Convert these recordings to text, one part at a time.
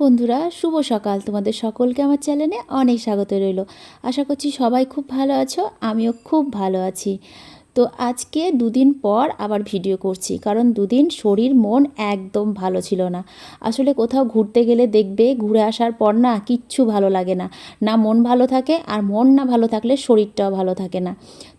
বন্ধুরা, শুভ সকাল। তোমাদের সকলকে আমার চ্যানেলে অনেক স্বাগত রইল। আশা করছি সবাই খুব ভালো আছো, আমিও খুব ভালো আছি। তো আজকে দুদিন পর আবার ভিডিও করছি। কারণ দুদিন শরীর, মন একদম ভালো ছিল না। আসলে কোথাও ঘুরতে গেলে দেখবে ঘুরে আসার পর না কিচ্ছু ভালো লাগে না। না মন ভালো থাকে আর মন না ভালো থাকলে শরীরটাও ভালো থাকে না।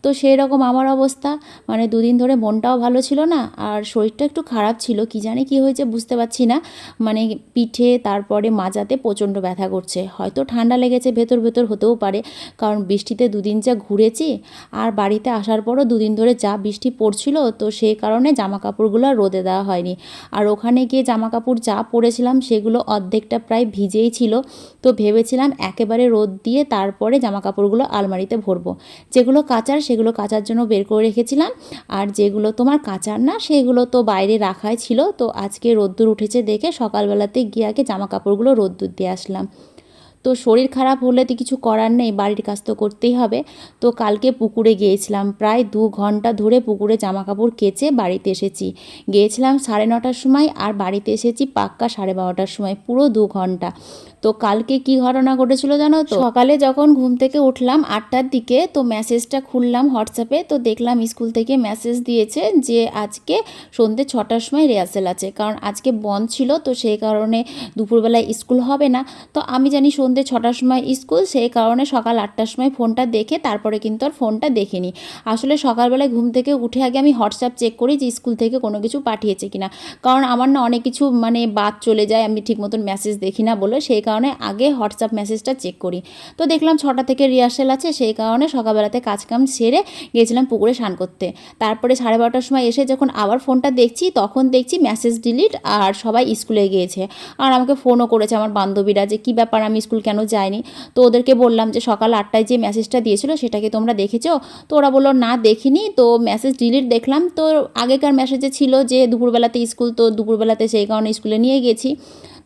তো সেই রকম আমার অবস্থা। মানে দুদিন ধরে মনটাও ভালো ছিল না আর শরীরটা একটু খারাপ ছিল। কি জানি কি হয়েছে বুঝতে পারছি না। মানে পিঠে, তারপরে মাজাতে প্রচণ্ড ব্যথা করছে। হয়তো ঠান্ডা লেগেছে ভেতর ভেতর হতেও পারে। কারণ বৃষ্টিতে দুদিন যা ঘুরেছি আর বাড়িতে আসার পরও দুদিন ধরে যা বৃষ্টি পড়ছিল, তো সেই কারণে জামা কাপড়গুলো রোদে দেওয়া হয়নি। আর ওখানে গিয়ে জামা কাপড় যা পরেছিলাম, সেগুলো অর্ধেকটা প্রায় ভিজেই ছিল। তো ভেবেছিলাম একেবারে রোদ দিয়ে তারপরে জামা কাপড়গুলো আলমারিতে ভরবো। যেগুলো কাচার, সেগুলো কাচার জন্য বের করে রেখেছিলাম। আর যেগুলো তোমার কাচার না, সেগুলো তো বাইরে রাখাই ছিল। তো আজকে রোদ্দুর উঠেছে দেখে সকালবেলাতে গিয়ে আগে জামা কাপড়গুলো রোদ্দুর দিয়ে আসলাম। তো শরীর খারাপ হলে তো কিছু করার নেই, বাড়ির কাজ তো করতেই হবে। তো কালকে পুকুরে গিয়েছিলাম, প্রায় দু ঘণ্টা ধরে পুকুরে জামা কাপড় কেচে বাড়িতে এসেছি। গিয়েছিলাম সাড়ে নটার সময় আর বাড়িতে এসেছি পাক্কা সাড়ে বারোটার সময়, পুরো দু ঘণ্টা। তো কালকে কি ঘটনা ঘটেছিল জানো তো? সকালে যখন ঘুম থেকে উঠলাম আটটার দিকে, তো মেসেজটা খুললাম হোয়াটসঅ্যাপে, তো দেখলাম স্কুল থেকে মেসেজ দিয়েছে যে আজকে সন্ধ্যে ছটার সময় রিহার্সেল আছে। কারণ আজকে বন্ধ ছিল, তো সেই কারণে দুপুরবেলায় স্কুল হবে না। তো আমি জানি সন্ধ্যে ছটার সময় স্কুল, সেই কারণে সকাল আটটার সময় ফোনটা দেখে তারপরে কিন্তু আর ফোনটা দেখিনি। আসলে সকালবেলায় ঘুম থেকে উঠে আগে আমি হোয়াটসঅ্যাপ চেক করি যে স্কুল থেকে কোনো কিছু পাঠিয়েছে কিনা। কারণ আমার না অনেক কিছু মানে বাদ চলে যায়, আমি ঠিক মতন মেসেজ দেখি না বলে, সেই কারণে আগে হোয়াটসঅ্যাপ মেসেজটা চেক করি। তো দেখলাম ছটা থেকে রিহার্সেল আছে, সেই কারণে সকালবেলাতে কাজকাম সেরে গিয়েছিলাম পুকুরে স্নান করতে। তারপরে সাড়ে বারোটার সময় এসে যখন আবার ফোনটা দেখছি, তখন দেখছি মেসেজ ডিলিট আর সবাই স্কুলে গিয়েছে। আর আমাকে ফোনও করেছে আমার বান্ধবীরা যে, কী ব্যাপার? আমি স্কুল কেন যায়নি? তো ওদেরকে বললাম যে সকাল আটটায় যে মেসেজটা দিয়েছিল সেটাকে তোমরা দেখেছ? তো ওরা বলল, না, দেখিনি। তো মেসেজ ডিলিট দেখলাম। তো আগেকার মেসেজে ছিল যে, দুপুরবেলাতে স্কুল, তো দুপুরবেলাতে সেই কারণে স্কুলে নিয়ে গেছি।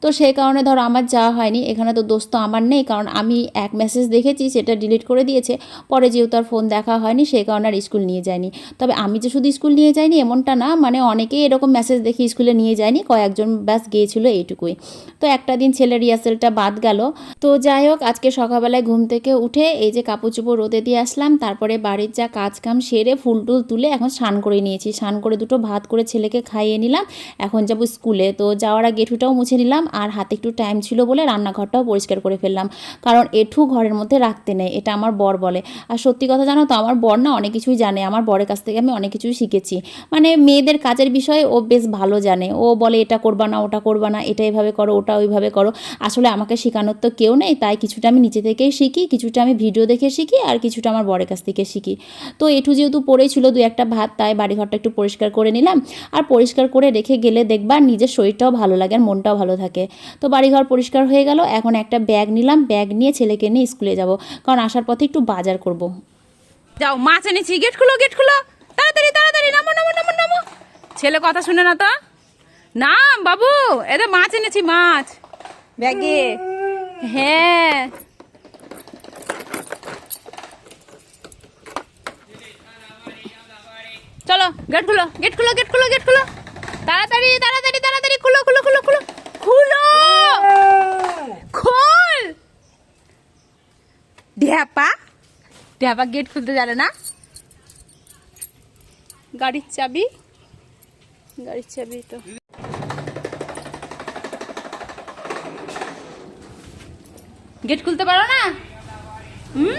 তো সেই কারণে ধরো আমার যাওয়া হয়নি। এখানে তো দোষ তো আমার নেই, কারণ আমি এক মেসেজ দেখেছি, সেটা ডিলিট করে দিয়েছে। পরে যেহেতু আর ফোন দেখা হয়নি, সেই কারণে আর স্কুল নিয়ে যায়নি। তবে আমি যে শুধু স্কুল নিয়ে যাইনি, এমনটা না মানে অনেকেই এরকম মেসেজ দেখে স্কুলে নিয়ে যায়নি। কয়েকজন ব্যাস গিয়েছিল এইটুকুই। তো একটা দিন ছেলের রিহার্সেলটা বাদ গেল। তো যাই হোক, আজকে সকালবেলায় ঘুম থেকে উঠে এই যে কাপড় চোপড় রোদে দিয়ে আসলাম, তারপরে বাড়ির যা কাজ কাম সেরে ফুল টুল তুলে এখন স্নান করে নিয়েছি। স্নান করে দুটো ভাত করে ছেলেকে খাইয়ে নিলাম। এখন যাব স্কুলে তো যাওয়ার আগে এঠুটাও মুছে নিলাম। আর হাতে একটু টাইম ছিল বলে রান্নাঘরটাও পরিষ্কার করে ফেললাম। কারণ এঠু ঘরের মধ্যে রাখতে নেই, এটা আমার বর বলে। আর সত্যি কথা জানো তো, আমার বর না অনেক কিছুই জানে, আমার বরের কাছ থেকে আমি অনেক কিছুই শিখেছি। মানে মেয়েদের কাজের বিষয়ে ও বেশ ভালো জানে, ও বলে এটা করবা না, ওটা করবা না, এটা এভাবে করো, ওটা ওইভাবে করো। আসলে আমাকে শেখানোর তো কেউ নেই, তাই কিছুটা আমি নিচে থেকেই শিখি, কিছুটা আমি ভিডিও দেখে শিখি, আর কিছুটা আমার বরের কাছ থেকে শিখি। তো এটু যেহেতু পড়েই ছিল দু একটা ভাত, তাই বাড়িঘরটা একটু পরিষ্কার করে নিলাম। আর পরিষ্কার করে রেখে গেলে দেখবা নিজের শরীরটাও ভালো লাগে, আর মনটাও ভালো থাকে। তো বাড়িঘর পরিষ্কার হয়ে গেল, এখন একটা ব্যাগ নিলাম, ব্যাগ নিয়ে ছেলেকে নিয়ে স্কুলে যাব। কারণ আসার পথে একটু বাজার করব। যাও, মাছ এনেছি গেট খুলো গেট খুলো। তাড়াতাড়ি তাড়াতাড়ি, নামো নামো নামো নামো। ছেলে কথা শুনে না তো? না বাবু এরে মাছ এনেছি, মাছ। ব্যাগে হ্যাঁ। চলো গেট খুলো গেট খুলো গেট খুলো গেট খুলো। তাড়াতাড়ি তাড়াতাড়ি তাড়াতাড়ি খুলো খুলো খুলো খুলো খুলো খোল ঢ্যাপা ঢ্যাপা গেট খুলতে জানে না? গাড়ির চাবি। গাড়ির চাবি তো। গেট খুলতে পারো না? হুম?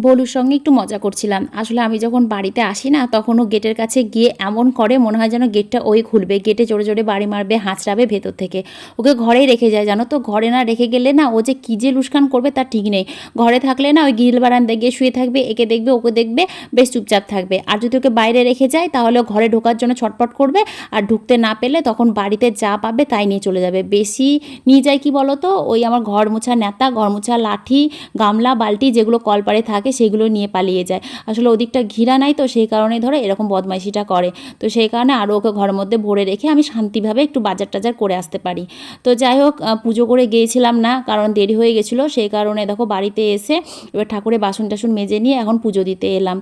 বলুর সঙ্গে একটু মজা করছিলাম। আসলে আমি যখন বাড়িতে আসি না তখন ও গেটের কাছে গিয়ে এমন করে মনে হয় যেন গেটটা ওই খুলবে, গেটে জোরে জোরে বাড়ি মারবে, হাঁচড়াবে ভেতর থেকে। ওকে ঘরেই রেখে যায়, জানো তো? ঘরে না রেখে গেলে না ও যে কী যে লুস্কান করবে তার ঠিক নেই। ঘরে থাকলে না ওই গিরিল বারান্দায় গিয়ে শুয়ে থাকবে, একে দেখবে, ওকে দেখবে, বেশ চুপচাপ থাকবে। আর যদি ওকে বাইরে রেখে যায়, তাহলে ঘরে ঢোকার জন্য ছটপট করবে আর ঢুকতে না পেলে তখন বাড়িতে যা পাবে তাই নিয়ে চলে যাবে। বেশি নিয়ে যায় কি বলো তো? ওই আমার ঘর মোছা নেতা ঘর মোছা লাঠি, গামলা, বালতি যেগুলো কলপারে থাকে থাকে সেগুলো নিয়ে পালিয়ে যায়। আসলে ওদিকটা ঘিরা নাই তো, সেই কারণে ধরো এরকম বদমাইশিটা করে। তো সেই কারণে আরও ওকে ঘরের মধ্যে ভরে রেখে আমি শান্তিভাবে একটু বাজার টাজার করে আসতে পারি। তো যাই হোক পুজো করে গিয়েছিলাম না, কারণ দেরি হয়ে গেছিল, সেই কারণে দেখো বাড়িতে এসে এবার ঠাকুরের বাসন টাসন মেজে নিয়ে এখন পুজো দিতে এলাম।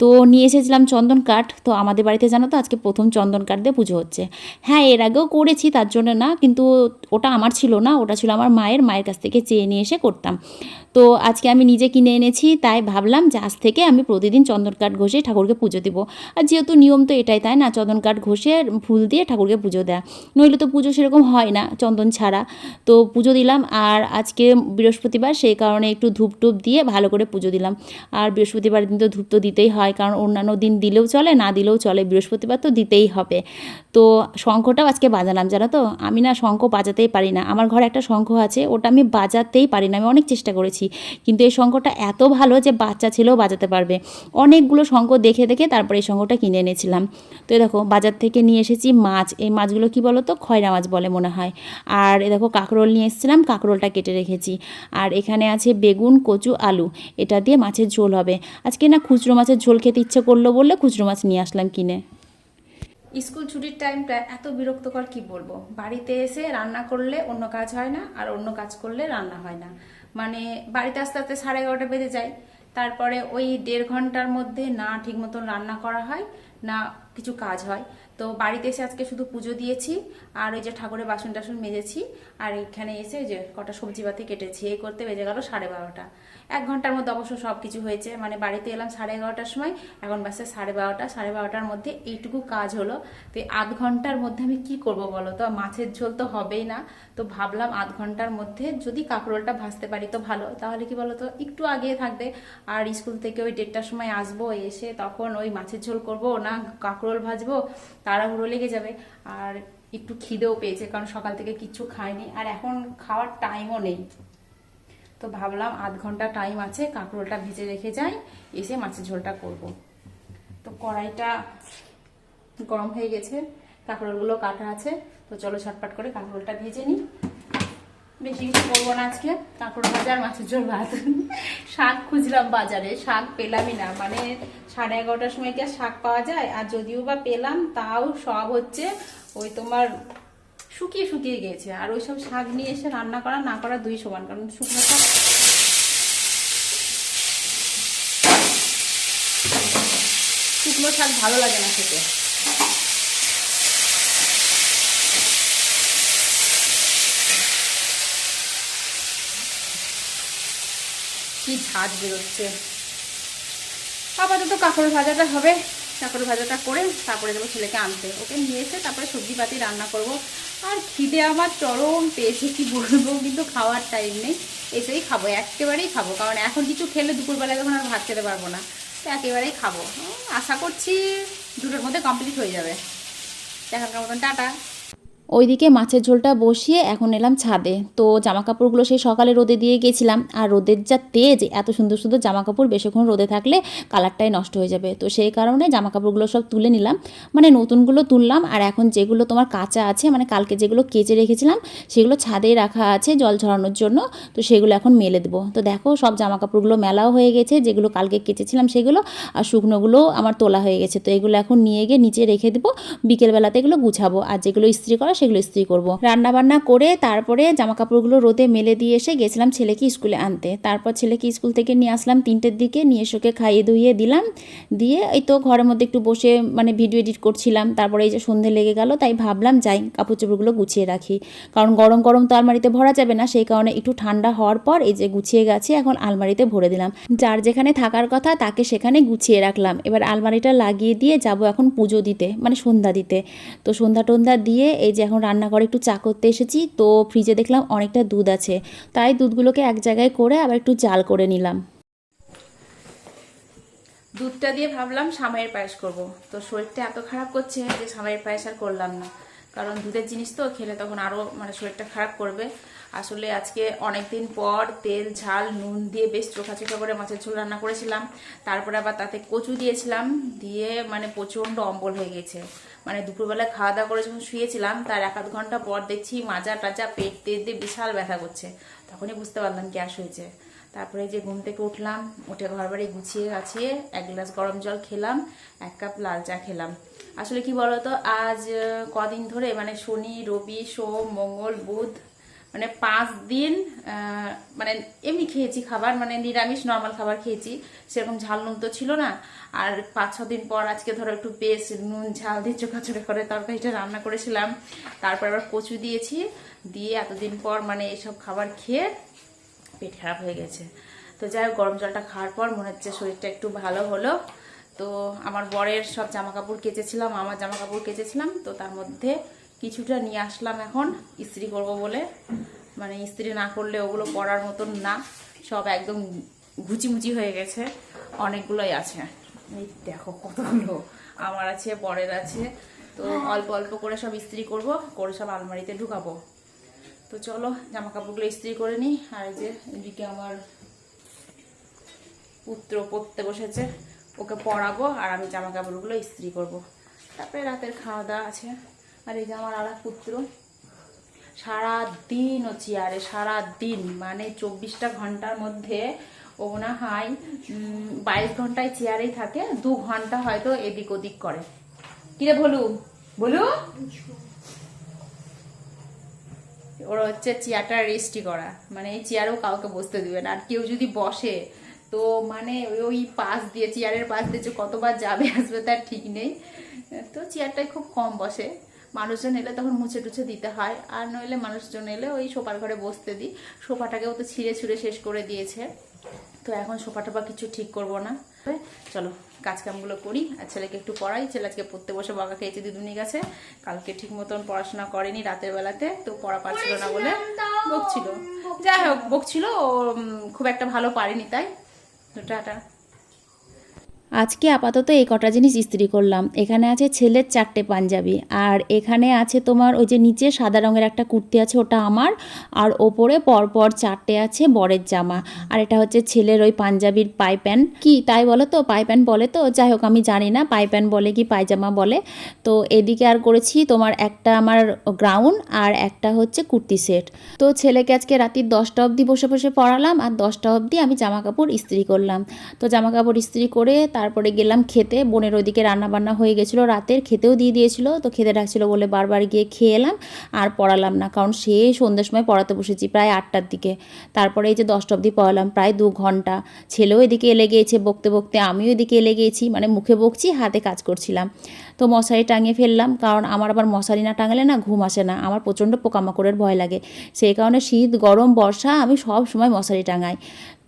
তো নিয়ে এসেছিলাম চন্দন কাঠ। তো আমাদের বাড়িতে জানো তো, আজকে প্রথম চন্দন কাঠ দিয়ে পুজো হচ্ছে। হ্যাঁ এর আগেও করেছি, তার জন্য না, কিন্তু ওটা আমার ছিল না, ওটা ছিল আমার মায়ের। মায়ের কাছ থেকে চেয়ে নিয়ে এসে করতাম। তো আজকে আমি নিজে কিনে এনেছি, তাই ভাবলাম যে আজ থেকে আমি প্রতিদিন চন্দন কাঠ ঘষে ঠাকুরকে পুজো দিব। আর যেহেতু নিয়ম তো এটাই, তাই না? চন্দন কাঠ ঘষে ফুল দিয়ে ঠাকুরকে পুজো দেয়া। নইলে তো পুজো সেরকম হয় না চন্দন ছাড়া। তো পুজো দিলাম আর আজকে বৃহস্পতিবার, সেই কারণে একটু ধূপ টুপ দিয়ে ভালো করে পুজো দিলাম। আর বৃহস্পতিবার দিন তো ধূপ তো দিতেই হয়, কারণ অন্যান্য দিন দিলেও চলে, না দিলেও চলে। বৃহস্পতিবার তো দিতেই হবে। তো শঙ্খটাও আজকে বাজালাম, জানো তো? আমি না শঙ্খ বাজাতেই পারি না। আমার ঘরে একটা শঙ্খ আছে, ওটা আমি বাজাতেই পারি না। আমি অনেক চেষ্টা করেছি। কিন্তু এই শঙ্খটা এত ভালো যে বাচ্চা ছেলেও বাজাতে পারবে। অনেকগুলো শঙ্খ দেখে দেখে তারপরে এই শঙ্খটা কিনে এনেছিলাম। তো দেখো, বাজার থেকে নিয়ে এসেছি মাছ। এই মাছগুলো কি বলো তো খয়রা মাছ বলে মনে হয়। আর এ দেখো, কাঁকরোল নিয়ে এসেছিলাম, কাঁকরোলটা কেটে রেখেছি। আর এখানে আছে বেগুন, কচু, আলু। এটা দিয়ে মাছের ঝোল হবে। আজকে না খুচরো মাছের ঝোল খেতে ইচ্ছে করল বললে খুচরো মাছ নিয়ে আসলাম কিনে। স্কুল ছুটির টাইমটা এত বিরক্তকর কি বলব? বাড়িতে এসে রান্না করলে অন্য কাজ হয় না, আর অন্য কাজ করলে রান্না হয় না। মানে বাড়িতে আস্তে আস্তে সাড়ে এগারোটা বেজে যায়। তারপরে ওই দেড় ঘণ্টার মধ্যে না ঠিক মতন রান্না করা হয়, না কিছু কাজ হয়। তো বাড়িতে এসে আজকে শুধু পুজো দিয়েছি, আর ওই যে ঠাকুরের বাসন টাসন মেজেছি, আর এখানে এসে যে কটা সবজি পাতি কেটেছি, এই করতে বেজে গেল সাড়ে বারোটা। এক ঘণ্টার মধ্যে অবশ্য সব কিছু হয়েছে। মানে বাড়িতে এলাম সাড়ে এগারোটার সময়, এখন বাসে সাড়ে বারোটা। সাড়ে বারোটার মধ্যে এইটুকু কাজ হলো। তো আধ ঘণ্টার মধ্যে আমি কি করব বলো? তো মাছের ঝোল তো হবেই না। তো ভাবলাম আধ ঘণ্টার মধ্যে যদি কাঁকরোলটা ভাজতে পারি তো ভালো। তাহলে কি বলো তো, একটু আগে থাকবে। আর স্কুল থেকে ওই দেড়টার সময় আসব, এসে তখন ওই মাছের ঝোল করব, না কাঁকরোল ভাজবো, তাড়াহুড়ো লেগে যাবে। আর একটু খিদেও পেয়েছে, কারণ সকাল থেকে কিচ্ছু খাইনি। আর এখন খাওয়ার টাইমও নেই। তো ভাবলাম আধ ঘণ্টা টাইম আছে, কাঁকরোলটা ভেজে রেখে যাই, এসে মাছের ঝোলটা করব। তো কড়াইটা গরম হয়ে গেছে, কাঁকরোলগুলো কাটা আছে, তো চলো ছটপট করে কাঁকরোলটা ভেজে নিই। বেশি কিছু করব না আজকে কাঁকড় ভাজা আর মাছের ঝোল ভাত। শাক খুঁজলাম বাজারে, শাক পেলামই না মানে সাড়ে এগারোটার সময় কি আর শাক পাওয়া যায়? আর যদিও বা পেলাম, তাও সব হচ্ছে ওই তোমার শুকিয়ে শুকিয়ে গেছে আর ওই সব শাক নিয়ে এসে রান্না করা, না করা দুই সমান, কারণ শুকনো শাক শুকনো শাক ভালো লাগে না খেতে। কি ঝাঁজ বেরোচ্ছে। আপাতত কাঁকড় ভাজাটা হবে। কাঁকড় ভাজাটা করে তারপরে দেবো ছেলেকে আনতে। ওকে নিয়ে এসে তারপরে সবজি পাতি রান্না করব। আর খিদে আমার চরম পেয়েছে কি বলব? কিন্তু খাওয়ার টাইম নেই। এসেই খাব, একেবারেই খাব। কারণ এখন কিছু খেলে দুপুরবেলা তখন আর ভাত খেতে পারব না। তো একেবারেই খাব। আশা করছি দুটোর মধ্যে কমপ্লিট হয়ে যাবে। দেখার মতন, টাটা। ওইদিকে মাছের ঝোলটা বসিয়ে এখন এলাম ছাদে। তো জামা কাপড়গুলো সেই সকালে রোদে দিয়ে গেছিলাম। আর রোদের যা তেজ, এত সুন্দর সুন্দর জামা কাপড় বেশিক্ষণ রোদে থাকলে কালারটাই নষ্ট হয়ে যাবে। তো সেই কারণে জামা কাপড়গুলো সব তুলে নিলাম। মানে নতুনগুলো তুললাম। আর এখন যেগুলো তোমার কাঁচা আছে মানে কালকে যেগুলো কেচে রেখেছিলাম, সেগুলো ছাদেই রাখা আছে জল ঝরানোর জন্য। তো সেগুলো এখন মেলে দেবো। তো দেখো, সব জামা কাপড়গুলো মেলাও হয়ে গেছে। যেগুলো কালকে কেচেছিলাম সেগুলো, আর শুকনোগুলো আমার তোলা হয়ে গেছে। তো এগুলো এখন নিয়ে গিয়ে নিচে রেখে দেবো। বিকেলবেলাতে এগুলো গুছাবো। আর যেগুলো ইস্ত্রি করা সেগুলো ইস্ত্রি করব। রান্না বান্না করে তারপরে জামা কাপড়গুলো রোদে মেলে দিয়ে এসে গেছিলাম ছেলেকে স্কুলে আনতে। তারপর ছেলেকে স্কুল থেকে নিয়ে আসলাম তিনটের দিকে, নিয়ে এসে ওকে খাইয়ে ধুইয়ে দিলাম। দিয়ে এই তো ঘরের মধ্যে একটু বসে মানে ভিডিও এডিট করছিলাম। তারপরে এই যে সন্ধে লেগে গেল, তাই ভাবলাম যাই কাপড় চোপড়গুলো গুছিয়ে রাখি। কারণ গরম গরম তো আলমারিতে ভরা যাবে না, সেই কারণে একটু ঠান্ডা হওয়ার পর এই যে গুছিয়ে গেছে, এখন আলমারিতে ভরে দিলাম। যার যেখানে থাকার কথা তাকে সেখানে গুছিয়ে রাখলাম। এবার আলমারিটা লাগিয়ে দিয়ে যাব এখন পুজো দিতে মানে সন্ধ্যা দিতে। তো সন্ধ্যা টন্ধ্যা দিয়ে এই যে এখন রান্নাঘরে একটু চা করতে এসেছি, তো ফ্রিজে দেখলাম অনেকটা দুধ আছে। তাই দুধগুলোকে এক জায়গায় করে আবার একটু জাল করে নিলাম। দুধটা দিয়ে ভাবলাম সামাইয়ের পায়েস করব। তো শরীরটা এত খারাপ করছে যে সামাইয়ের পায়েস আর করলাম না। কারণ দুধের জিনিস তো, খেলে তখন আরও মানে শরীরটা খারাপ করবে। আসলে আজকে অনেক দিন পর তেল, ঝাল, নুন দিয়ে বেশ চোখা চোখা করে মাছের ঝোল রান্না করেছিলাম। তারপরে আবার তাতে কচু দিয়েছিলাম। দিয়ে মানে প্রচণ্ড অম্বল হয়ে গেছে। মানে দুপুরবেলা খাওয়া দাওয়া করে যখন শুয়েছিলাম, তার এক আধ ঘণ্টা পর দেখছি মাজা টাজা পেট তেজ দিয়ে বিশাল ব্যথা করছে। তখনই বুঝতে পারলাম গ্যাস হয়েছে। তারপরে যে ঘুম থেকে উঠলাম, উঠে ঘর বাড়ি গুছিয়ে গাছিয়ে এক গ্লাস গরম জল খেলাম, এক কাপ লাল চা খেলাম। আসলে কি বলতো, আজ কদিন ধরে মানে শনি, রবি, সোম, মঙ্গল, বুধ মানে পাঁচ দিন মানে এমনি খেয়েছি খাবার মানে নিরামিষ নর্মাল খাবার খেয়েছি। সেরকম ঝাল নুন তো ছিল না। আর পাঁচ, ছ দিন পর আজকে ধরো একটু বেশ নুন, ঝাল দিয়ে চোখাচোখা করে তরকারিটা রান্না করেছিলাম। তারপর আবার কচু দিয়েছি। দিয়ে এতদিন পর মানে এসব খাবার খেয়ে পেট খারাপ হয়ে গেছে। তো যাই হোক, গরম জলটা খাওয়ার পর মনে হচ্ছে শরীরটা একটু ভালো হলো। তো আমার বরের সব জামা কাপড় কেচেছিলাম আমার জামা কাপড় কেচেছিলাম। তো তার মধ্যে কিছুটা নিয়ে আসলাম এখন ইস্ত্রি করব বলে। মানে ইস্ত্রি না করলে ওগুলো পরার মতন না সব একদম ঘুচিমুচি হয়ে গেছে অনেকগুলোই আছে। এই দেখো কতগুলো আমার আছে বরের আছে। তো অল্প অল্প করে সব ইস্ত্রি করব করে সব আলমারিতে ঢুকাবো। তো চলো জামা কাপড়গুলো ইস্ত্রি করে নিই। আর যে এদিকে আমার পুত্র পড়তে বসেছে ওকে পড়াবো আর আমি জামা কাপড়গুলো ইস্ত্রি করব। তারপরে রাতের খাওয়া দাওয়া আছে। আর এই যে আমার আর পুত্র। সারা দিন ও চেয়ারে সারা দিন মানে চব্বিশটা ঘণ্টার মধ্যে ও না হয় বাইশ ঘন্টায় চেয়ারেই থাকে, দু ঘণ্টা হয়তো এদিক ওদিক করে। কিরে বলু বলু ওর হচ্ছে চেয়ারটা রেস্টই করা মানে এই চেয়ারেও কাউকে বসতে দিবে না। আর কেউ যদি বসে, তো মানে ওই- পাশ দিয়ে, চেয়ারের পাশ দিয়ে যে কতবার যাবে আসবে তার ঠিক নেই। তো চেয়ারটাই খুব কম বসে। মানুষজন এলে তখন মুছে টুছে দিতে হয়। আর নইলে মানুষজন এলে ওই সোফার ঘরে বসতে দিই। সোফাটাকেও তো ছিঁড়ে ছুঁড়ে শেষ করে দিয়েছে। তো এখন সোফা টোফা কিছু ঠিক করব না। চলো কাজ কামগুলো করি। আর ছেলেকে একটু পড়াই। ছেলে আজকে পড়তে বসে বকা খেয়েছে দিদুনি গেছে। কালকে ঠিক মতন পড়াশোনা করেনি রাতের বেলাতে। তো পড়া পারছিল না বলে বকছিল। যাই হোক বকছিল। ও খুব একটা ভালো পারেনি তাই। তো টাটা। আজকে আপাতত এই কটা জিনিস ইস্ত্রি করলাম। এখানে আছে ছেলের চারটে পাঞ্জাবি আর এখানে আছে তোমার ওই যে নিচে সাদা রঙের একটা কুর্তি আছে ওটা আমার আর ওপরে পরপর চারটে আছে বরের জামা। আর এটা হচ্ছে ছেলের ওই পাঞ্জাবির পাই প্যান্ট। কি, তাই বলো তো? পাই প্যান্ট বলে তো? যাই হোক, আমি জানি না। পাই প্যান্ট বলে কি পায়জামা বলে? তো এদিকে আর করেছি তোমার একটা আমার গ্রাউন্ড আর একটা হচ্ছে কুর্তি সেট। তো ছেলেকে আজকে রাত্রির দশটা অবধি বসে বসে পড়ালাম আর দশটা অবধি আমি জামা কাপড় ইস্ত্রি করলাম। তো জামা কাপড় ইস্ত্রি করে তারপরে গেলাম খেতে, বোনের ওইদিকে রান্না বান্না হয়ে গেছিল, রাতের খেতেও দিয়ে দিয়েছিল, তো খেতে ডাকছিলো বলে বারবার গিয়ে খেয়ে এলাম আর পড়ালাম না, কারণ সে সন্ধ্যের সময় পড়াতে বসেছি প্রায় আটটার দিকে। তারপরে এই যে দশটা অবধি পড়ালাম, প্রায় দু ঘণ্টা। ছেলেও এদিকে এলে গিয়েছে বকতে বকতে, আমিও এদিকে এলে গিয়েছি মানে মুখে বকছি, হাতে কাজ করছিলাম। তো মশারি টাঙিয়ে ফেললাম, কারণ আমার আবার মশারি না টাঙালে না ঘুম আসে না, আমার প্রচণ্ড পোকামাকড়ের ভয় লাগে। সেই কারণে শীত, গরম, বর্ষা, আমি সব সময় মশারি টাঙাই।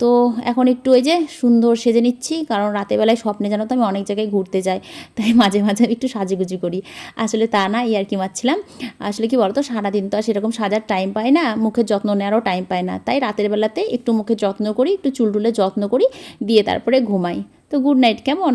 তো এখন একটু ওই যে সুন্দর সেজে নিচ্ছি, কারণ রাতেবেলায় স্বপ্নে জানো তো আমি অনেক জায়গায় ঘুরতে যাই, তাই মাঝে মাঝে আমি একটু সাজুগুজি করি। আসলে তা না ইয়ার কি মারছিলাম। আসলে কি বলতো, সারাদিন তো আর সেরকম সাজার টাইম পায় না, মুখের যত্ন নেওয়ারও টাইম পায় না। তাই রাতের বেলাতে একটু মুখের যত্ন করি, একটু চুলটুলে যত্ন করি, দিয়ে তারপরে ঘুমাই। তো গুড নাইট কেমন?